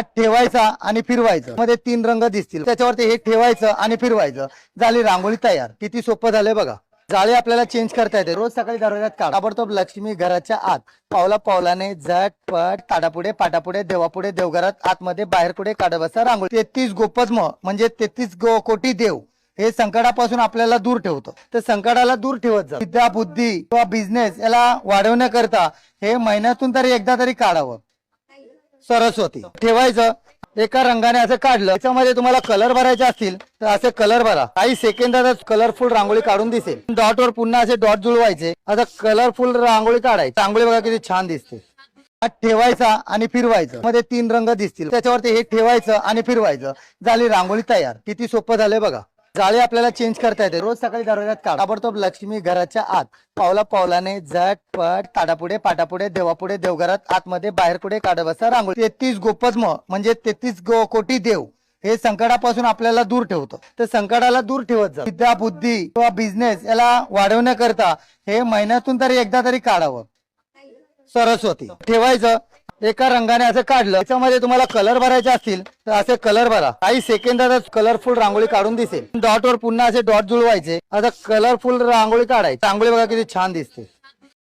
ठेवायचा आणि फिरवायचं. मध्ये तीन रंग दिसतील. त्याच्यावरती हे ठेवायचं आणि फिरवायचं. झाली रांगोळी तयार. किती सोपं झालंय बघा. जाळी आपल्याला चेंज करता येते. रोज सकाळी दरवाजात काढ. ताबडतोब लक्ष्मी घराच्या आत. पावला पावलाने झटपट ताडापुढे पाटापुढे देवापुढे देवघरात आतमध्ये बाहेर पुढे काढत बसा रांगोळी. तेहतीस गोपद्म म्हणजे तेहतीस गो कोटी देव. हे संकटापासून आपल्याला दूर ठेवतं. तर संकटाला दूर ठेवत जा. विद्या बुद्धी किंवा बिझनेस याला वाढवण्याकरता हे महिन्यातून तरी एकदा तरी काढावं. सरस्वती. ठेवायचं. एका रंगाने असं काढलं. त्याच्यामध्ये तुम्हाला कलर भरायचे असतील तर असे कलर भरा. काही सेकंदातच कलरफुल रांगोळी काढून दिसेल. डॉट वर पुन्हा असे डॉट जुळवायचे. आता कलरफुल रांगोळी काढायची. रांगोळी बघा किती छान दिसते. ठेवायचा आणि फिरवायचं. मध्ये तीन रंग दिसतील. त्याच्यावरती हे ठेवायचं आणि फिरवायचं. झाली रांगोळी तयार. किती सोपं झालंय बघा. जाळी आपल्याला चेंज करता येते. रोज सकाळी दरवाजात का ताबडतोब लक्ष्मी घराच्या आत. पावला पावलाने झटपट ताडापुढे पाटापुढे देवापुढे देवघरात आतमध्ये बाहेर पुढे काढत बसा रांगोळी. तेहतीस गोपद्म म्हणजे तेहतीस गो कोटी देव. हे संकटापासून आपल्याला दूर ठेवतं. तर संकटाला दूर ठेवत जा. विद्या बुद्धी किंवा बिझनेस याला वाढवण्याकरता हे महिन्यातून तरी एकदा तरी काढावं. सरस्वती. ठेवायचं. एका रंगाने असं काढलं. त्याच्यामध्ये तुम्हाला कलर भरायचे असतील तर असे कलर भरा. काही सेकंदातच कलरफुल रांगोळी काढून दिसेल. डॉट वर पुन्हा असे डॉट जुळवायचे. आता कलरफुल रांगोळी काढायची. रांगोळी बघा किती छान दिसते.